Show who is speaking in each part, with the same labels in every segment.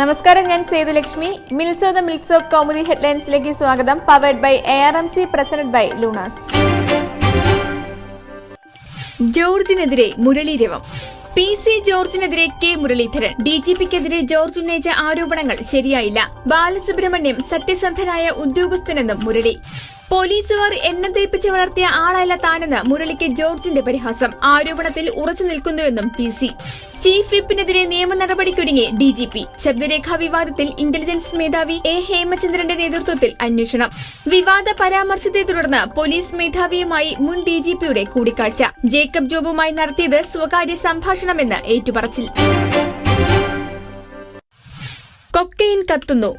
Speaker 1: നമസ്കാരം ഞാൻ Sethulakshmi. Mills of the mills of Kaumudi ഹെഡ്ലൈൻസിലേക്ക് സ്വാഗതം. Powered by A R M C presented by Lunas
Speaker 2: ജോർജിനെതിരെ മുരളീരവം. P C ജോർജിനെതിരെ K Muraleedharan. D G പിക്കെതിരെ George ഉന്നയിച്ച ആരോപണങ്ങൾ ശരിയായില്ല. ബാലസുബ്രഹ്മണ്യം സത്യസന്ധനായ ഉദ്യോഗസ്ഥനെന്നും മുരളി. പോലീസുകാർ എണ്ണം തേപ്പിച്ച് വളർത്തിയ ആളല്ല താനെന്ന് മുരളിക്ക് ജോർജിന്റെ പരിഹാസം. ആരോപണത്തിൽ ഉറച്ചു നിൽക്കുന്നുവെന്നും പി സി. ചീഫ് വിപ്പിനെതിരെ നിയമ നടപടിക്കൊരുങ്ങി ഡി ജി പി. ശബ്ദരേഖാ വിവാദത്തിൽ ഇന്റലിജൻസ് മേധാവി എ ഹേമചന്ദ്രന്റെ നേതൃത്വത്തിൽ അന്വേഷണം. വിവാദ പരാമർശത്തെ തുടർന്ന് പോലീസ് മേധാവിയുമായി മുൻ ഡി ജി പിയുടെ കൂടിക്കാഴ്ച. ജേക്കബ് ജോബുമായി നടത്തിയത് സ്വകാര്യ സംഭാഷണമെന്ന് ഏറ്റുപറച്ചിൽ. കൊക്കെയിൻ കത്തുന്നു.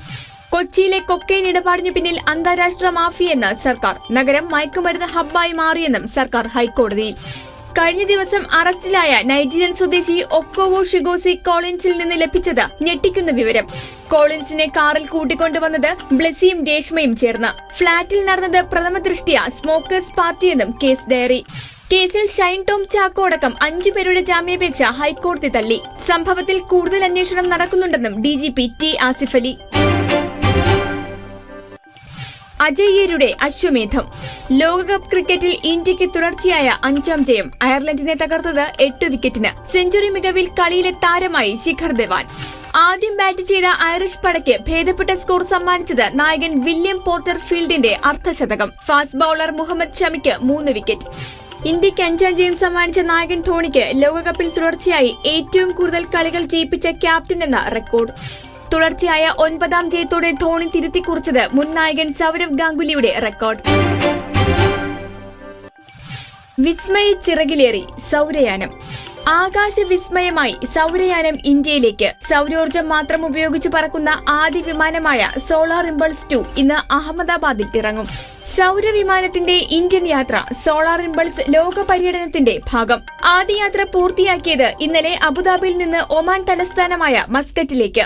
Speaker 2: കൊച്ചിയിലെ കൊക്കെയിൻ ഇടപാടിനു പിന്നിൽ അന്താരാഷ്ട്ര മാഫിയെന്ന് സർക്കാർ. നഗരം മയക്കുമരുന്ന് ഹബ്ബായി മാറിയെന്നും സർക്കാർ ഹൈക്കോടതിയിൽ കഴിഞ്ഞ ദിവസം അറസ്റ്റിലായ നൈജീരിയൻ സ്വദേശി ഒക്കോവോ ഷിഗോസി കോളിൻസിൽ നിന്ന് ലഭിച്ചത് ഞെട്ടിക്കുന്ന വിവരം. കോളിൻസിനെ കാറിൽ കൂട്ടിക്കൊണ്ടുവന്നത് ബ്ലസിയും രേഷ്മയും ചേർന്ന്. ഫ്ളാറ്റിൽ നടന്നത് പ്രഥമ ദൃഷ്ടിയ സ്മോക്കേഴ്സ് പാർട്ടിയെന്നും കേസ് ഡയറി. കേസിൽ ഷൈൻ ടോം ചാക്കോ അടക്കം അഞ്ചു പേരുടെ ജാമ്യാപേക്ഷ ഹൈക്കോടതി തള്ളി. സംഭവത്തിൽ കൂടുതൽ അന്വേഷണം നടക്കുന്നുണ്ടെന്നും D G P T Asif Ali. അജയ്യരുടെ അശ്വമേധം. ലോകകപ്പ് ക്രിക്കറ്റിൽ ഇന്ത്യയ്ക്ക് തുടർച്ചയായ അഞ്ചാം ജയം. അയർലൻഡിനെ തകർത്തത് എട്ട് വിക്കറ്റിന്. സെഞ്ചുറി മികവിൽ കളിയിലെ താരമായി ശിഖർ ധവാൻ. ആദ്യം ബാറ്റ് ചെയ്ത ഐറിഷ് പടയ്ക്ക് ഭേദപ്പെട്ട സ്കോർ സമ്മാനിച്ചത് നായകൻ വില്യം പോർട്ടർ ഫീൽഡിന്റെ അർദ്ധശതകം. ഫാസ്റ്റ് ബൌളർ മുഹമ്മദ് ഷമിക്ക് മൂന്ന് വിക്കറ്റ്. ഇന്ത്യയ്ക്ക് അഞ്ചാം ജയം സമ്മാനിച്ച നായകൻ ധോണിക്ക് ലോകകപ്പിൽ തുടർച്ചയായി ഏറ്റവും കൂടുതൽ കളികൾ ജയിപ്പിച്ച ക്യാപ്റ്റൻ എന്ന റെക്കോർഡ്. തുടർച്ചയായ ഒൻപതാം ജയത്തോടെ ധോണി തിരുത്തിക്കുറിച്ചത് മുൻ നായകൻ സൗരവ് ഗാംഗുലിയുടെ റെക്കോർഡ്. വിസ്മയ ചിറകിലേറി സൗരയാനം. ആകാശ വിസ്മയമായി സൗരയാനം ഇന്ത്യയിലേക്ക്. സൗരോർജം മാത്രം ഉപയോഗിച്ച് പറക്കുന്ന ആദ്യ വിമാനമായ സോളാർ ഇമ്പൾസ് ടു ഇന്ന് അഹമ്മദാബാദിൽ ഇറങ്ങും. സൗരവിമാനത്തിന്റെ ഇന്ത്യൻ യാത്ര സോളാർ ഇമ്പൾസ് ലോക പര്യടനത്തിന്റെ ഭാഗം. ആദ്യ യാത്ര പൂർത്തിയാക്കിയത് ഇന്നലെ അബുദാബിയിൽ നിന്ന് ഒമാൻ തലസ്ഥാനമായ മസ്കറ്റിലേക്ക്.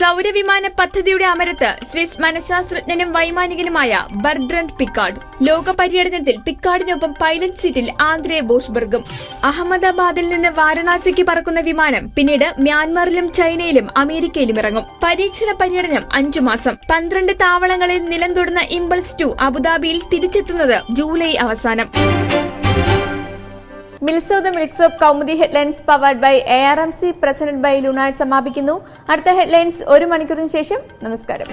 Speaker 2: സൗരവിമാന പദ്ധതിയുടെ അമരത്ത് സ്വിസ് മനഃശാസ്ത്രജ്ഞനും വൈമാനികനുമായ ബർഡ്രണ്ട് പിക്കാർഡ്. ലോക പര്യടനത്തിൽ പിക്കാർഡിനൊപ്പം പൈലറ്റ് സീറ്റിൽ ആന്ദ്രേ ബോഷ്ബർഗും. അഹമ്മദാബാദിൽ നിന്ന് വാരണാസിക്ക് പറക്കുന്ന വിമാനം പിന്നീട് മ്യാൻമറിലും ചൈനയിലും അമേരിക്കയിലും ഇറങ്ങും. പരീക്ഷണ പര്യടനം അഞ്ചു മാസം. പന്ത്രണ്ട് താവളങ്ങളിൽ നിലം തൊടുന്ന ഇമ്പൾസ് ടു അബുദാബിയിൽ തിരിച്ചെത്തുന്നത് ജൂലൈ അവസാനം.
Speaker 1: Mills of the milks of Kaumudi headlines powered by A R M C presented by Lunas സമാപിക്കുന്നു. അടുത്ത ഹെഡ്ലൈൻസ് ഒരു മണിക്കൂറിന് ശേഷം. നമസ്കാരം.